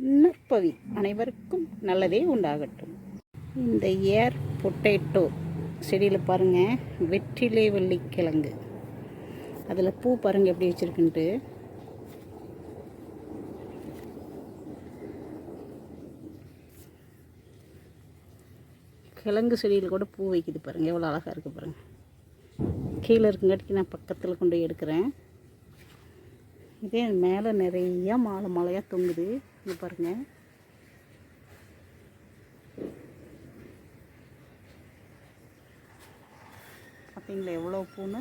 நற்பவி அனைவருக்கும் நல்லதே உண்டாகட்டும். இந்த ஏர் பொட்டேட்டோ செடியில் பாருங்கள் வெற்றிலை வெள்ளி கிழங்கு அதில் பூ பாருங்கள் எப்படி வச்சுருக்குன்ட்டு. கிழங்கு செடியில் கூட பூ வைக்குது பாருங்கள் எவ்வளோ அழகாக இருக்குது பாருங்கள் கீழே இருக்குங்காட்டிக்கு நான் பக்கத்தில் கொண்டு போய் எடுக்கிறேன். இதே மேலே நிறையா மாலை மாலையாக தொங்குது. இது பாருங்கள் பார்த்தீங்களா எவ்வளோ பூன்னு?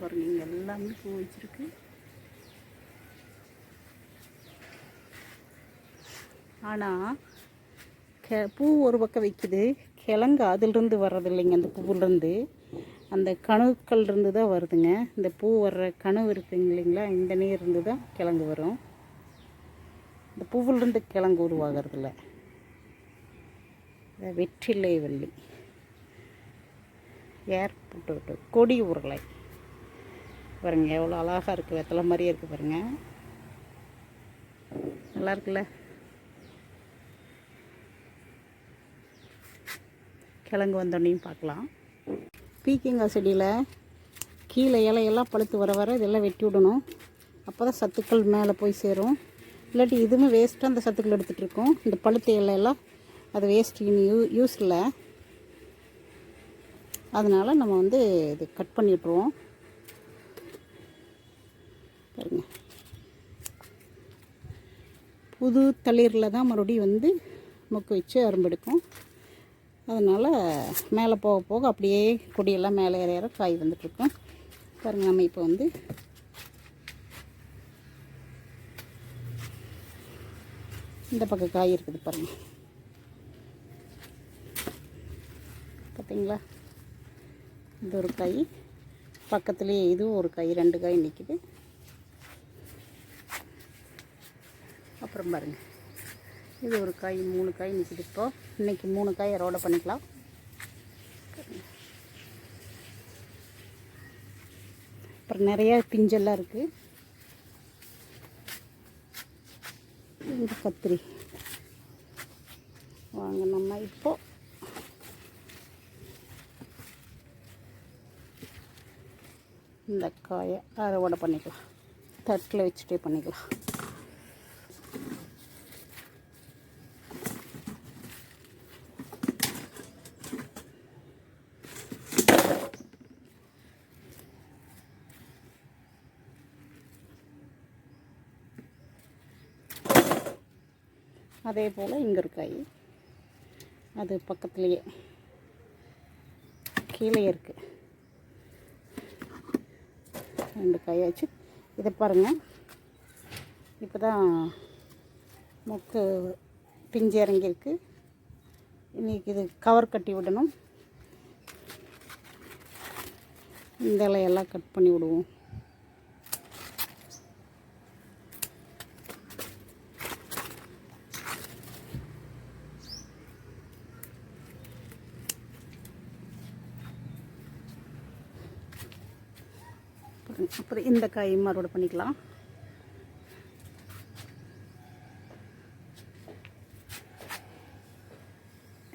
பாருங்க இங்கே எல்லாமே பூ வச்சிருக்கு. ஆனால் கெ பூ ஒரு பக்கம் வைக்குது. கிழங்கு அதிலிருந்து வர்றதில்லைங்க அந்த பூவிலேருந்து அந்த கணுக்கள் இருந்து தான் வருதுங்க. இந்த பூ வர்ற கணு இருக்குங்க இல்லைங்களா? இந்த நீர் இருந்து தான் கிழங்கு வரும். இந்த பூவிலிருந்து கிழங்கு உருவாகிறதுல. இந்த வெற்றிலை வள்ளி. ஏர் போட்டு கொடி உருளை. பாருங்க எவ்வளோ அழகாக இருக்குது வெத்தலை மாதிரியே இருக்குது பாருங்க. நல்லா இருக்குல்ல? கிழங்கு வந்தோடனையும் பார்க்கலாம். பீக்கங்காய் செடியில் கீழே இலையெல்லாம் பழுத்து வர வர இதெல்லாம் வெட்டி விடணும். அப்போ தான் சத்துக்கள் மேலே போய் சேரும். இல்லாட்டி இதுவுமே வேஸ்ட்டாக அந்த சத்துக்கள் எடுத்துகிட்டு இருக்கோம். இந்த பழுத்த இலையெல்லாம் அது வேஸ்ட் இனி யூ யூஸ் இல்லை. அதனால் நம்ம வந்து இது கட் பண்ணி விட்ருவோம் பாருங்க. புது தளிரில் தான் மறுபடியும் வந்து மொக்கு வச்சு அரும்பெடுக்கும் அதனால் மேலே போக போக அப்படியே கொடியெல்லாம் மேலே ஏற ஏற காய் வந்துட்டுருக்கோம். பாருங்கள் நம்ம இப்போ வந்து இந்த பக்கம் காய் இருக்குது பாருங்கள் பார்த்தீங்களா? இது ஒரு காய். பக்கத்துலேயே இதுவும் ஒரு காய் ரெண்டு காய் நிற்கிது அப்புறம் பாருங்கள் இது ஒரு காய் மூணு காய் நிற்கிது இப்போ. இன்றைக்கி மூணு காய் அறுவடை பண்ணிக்கலாம். அப்புறம் நிறையா பிஞ்செல்லாம் இருக்குது இந்த கத்திரி. வாங்க நம்ம இப்போ இந்த காயை அறுவடை பண்ணிக்கலாம். தட்டில் வச்சுட்டே பண்ணிக்கலாம். அதே போல் இங்கே ஒரு காய் அது பக்கத்துலேயே. கீழே இருக்குது ரெண்டு காயாச்சு. இதை பாருங்கள் இப்போ தான் மொக்கு பிஞ்சு இறங்கியிருக்கு. இன்றைக்கி இது கவர் கட்டி விடணும். இந்த இலையெல்லாம் கட் பண்ணி விடுவோம். அப்புறம் இந்த காயும் அறுவடை பண்ணிக்கலாம்.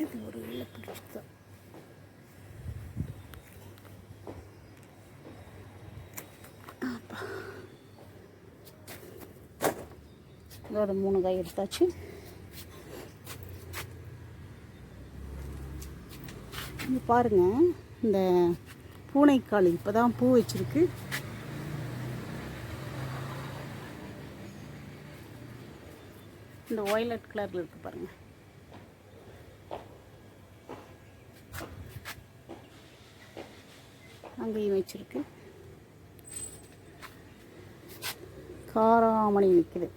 இது ஒரு இலை பிடிச்சது. இதோட மூணு காய் எடுத்தாச்சு. இங்க பாருங்க இந்த பூனைக்காளி இப்போ தான் பூ வச்சிருக்கு. இந்த ஒய்லட் கலரில் இருக்கு பாருங்க. அங்கேயும் வச்சுருக்கு. காராமணி நிற்குது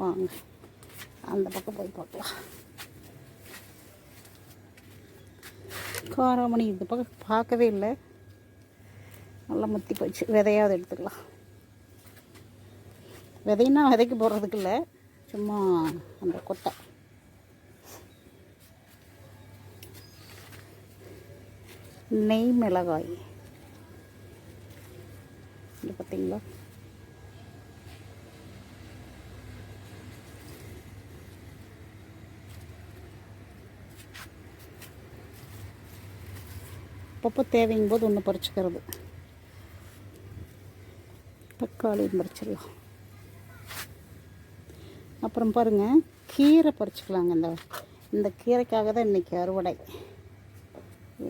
வாங்க அந்த பக்கம் போய் பார்க்கலாம். காராமணி இந்த பக்கம் பார்க்கவே இல்லை. நல்லா முத்தி போச்சு. விதையாவது எடுத்துக்கலாம். விதைன்னா விதைக்கு போடுறதுக்கு இல்லை. சும்மா அந்த கொட்டை. நெய் மிளகாய். இது பார்த்தீங்களா அப்பப்போ தேவைங்கும் போது ஒன்று பறிச்சுக்கிறது. தக்காளியும் பறிச்சிடலாம். அப்புறம் பாருங்கள் கீரை பறிச்சுக்கலாங்க இந்த இந்த கீரைக்காக தான் இன்றைக்கி அறுவடை.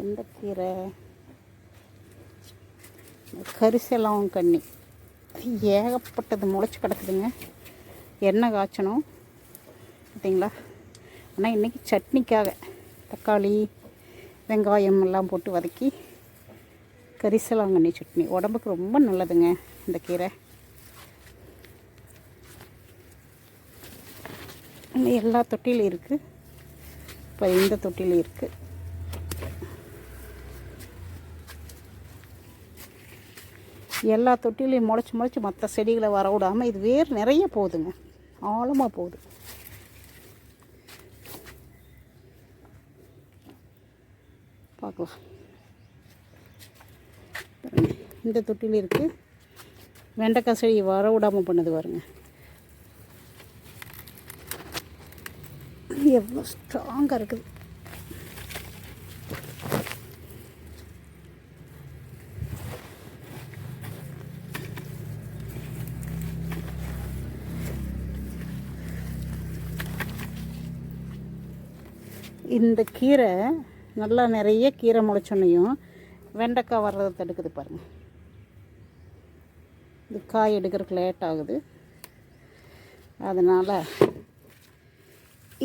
எந்த கீரை? கரிசலம் கண்ணி. ஏகப்பட்டது முளைச்சி கிடக்குதுங்க. எண்ணெய் காய்ச்சணும். பார்த்தீங்களா? ஆனால் இன்றைக்கி சட்னிக்காக தக்காளி வெங்காயம் எல்லாம் போட்டு வதக்கி கரிசலாங்கண்ணி சட்னி. உடம்புக்கு ரொம்ப நல்லதுங்க இந்த கீரை. இன்னும் எல்லா தொட்டிலும் இருக்குது இப்போ இந்த தொட்டிலும் இருக்குது எல்லா தொட்டிலையும் முளைச்சி முளைச்சி மற்ற செடிகளை வர விடாமல் இது வேர் நிறைய போகுதுங்க. ஆழமாக போகுது. பார்க்கலாம். இந்த தொட்டில் இருக்குது வெண்டைக்காய் செடி வர விடாமல் பண்ணுது பாருங்கள் எவ்வளோ ஸ்ட்ராங்காக இருக்குது. இந்த கீரை நல்லா நிறைய கீரை முளைச்சோன்னையும் வெண்டைக்காய் வர்றதை தடுக்குது பாருங்கள் இது காய் எடுக்கிறதுக்கு லேட் ஆகுது. அதனால்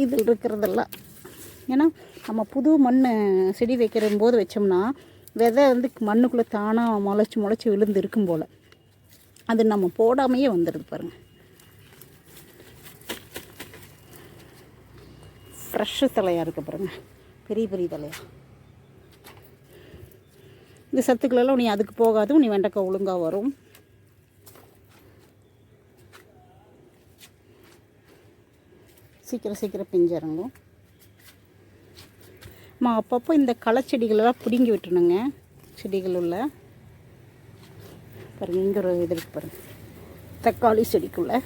இதில் இருக்கிறதெல்லாம் ஏன்னா நம்ம புது மண் செடி வைக்கிற போது வச்சோம்னா விதை வந்து மண்ணுக்குள்ளே தானாக முளைச்சி முளைச்சி விழுந்து இருக்கும் போல். அது நம்ம போடாமையே வந்துடுது பாருங்கள் ஃப்ரெஷ்ஷு தலையாக இருக்குது பாருங்கள் பெரிய பெரிய தலையா. இந்த சத்துக்களெல்லாம் நீ அதுக்கு போகாது நீ வெண்டைக்காய் ஒழுங்காக வரும். சீக்கிரம் சீக்கிரம் பிஞ்சிறங்கும் அம்மா அப்பப்போ இந்த களைச்செடிகளெல்லாம் பிடுங்கி விட்டுணுங்க. செடிகள் உள்ள பாருங்க இங்கே ஒரு இது இருக்கு பாருங்க. தக்காளி செடிக்குள்ளே.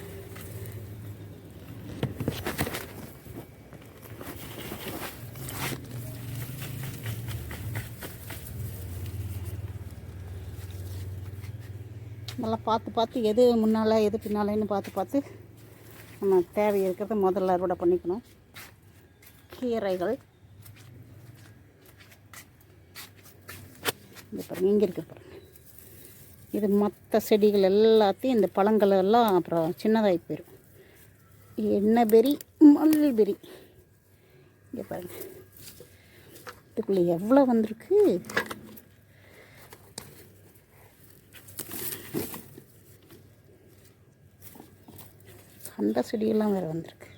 நல்லா பார்த்து பார்த்து எது முன்னால் எது பின்னாலேன்னு பார்த்து பார்த்து நம்ம தேவை இருக்கிறத முதல்ல அறுவடை பண்ணிக்கணும். கீரைகள். இந்த பாருங்கள் இங்கே இருக்க பாருங்க. இது மற்ற செடிகள் எல்லாத்தையும் இந்த பழங்கள் எல்லாம் அப்புறம் சின்னதாகி போயிடும் எண்ணெய் பெரி மல்லி பெரி இங்கே பாருங்கள் இதுக்குள்ளே எவ்வளோ வந்திருக்கு? அந்த செடியெல்லாம் வேறு வந்திருக்கு.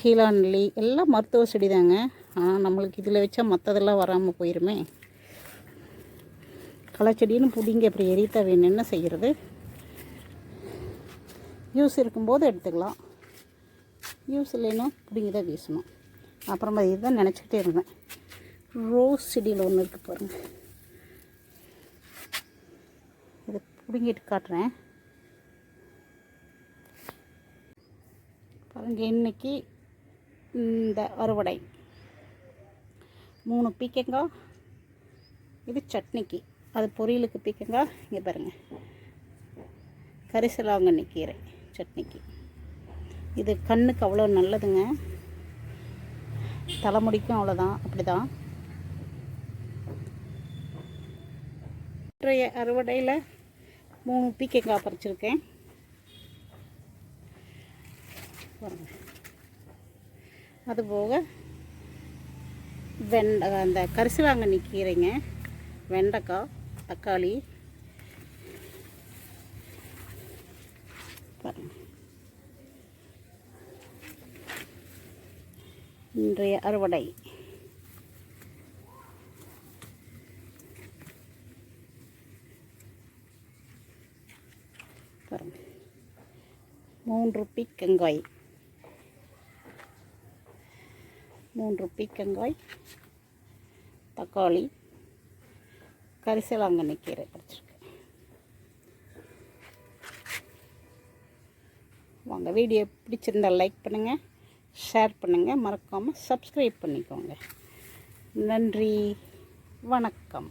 கீழாநெல்லி எல்லாம் மருத்துவ செடி தாங்க ஆனால் நம்மளுக்கு இதில் வச்சா மற்றதெல்லாம் வராமல் போயிருமே. களைச்செடின்னு பிடிங்க அப்படி எரித்தா வேணும். என்ன செய்கிறது யூஸ் இருக்கும்போது எடுத்துக்கலாம். யூஸ் இல்லைன்னா பிடிங்கி தான் வீசணும். அப்புறமா இதுதான் நினச்சிக்கிட்டே இருந்தேன். ரோஸ் செடியில் ஒன்று இருக்குது பாருங்கள் இதை பிடுங்கிட்டு காட்டுறேன். பாருங்க இன்னைக்கு இந்த அறுவடை. மூணு பீக்கங்காய் இது சட்னிக்கு. அது பொரியலுக்கு பீக்கங்காய் இங்கே பாருங்கள் கரிசலாங்கண்ணி கீரை சட்னிக்கு. இது கண்ணுக்கு அவ்வளோ நல்லதுங்க. தலைமுடிக்கும் அவ்வளோதான் அப்படி தான் இன்றைய அறுவடையில் மூணு பீக்கங்காய் பறிச்சிருக்கேன் பாருங்க அதுபோக வெண்ட அந்த கரிசலாங்கண்ணி கீரைங்க வெண்டைக்காய் தக்காளி. இன்றைய அறுவடை. பாருங்க. மூன்று பீக்கங்காய் மூன்று பீக்கங்காய் தக்காளி கரிசலாங்கண்ணி கீரை கிடச்சிருக்கு வாங்க வீடியோ பிடிச்சிருந்தால் லைக் பண்ணுங்கள் ஷேர் பண்ணுங்கள் மறக்காமல் சப்ஸ்கிரைப் பண்ணிக்கோங்க. நன்றி வணக்கம்.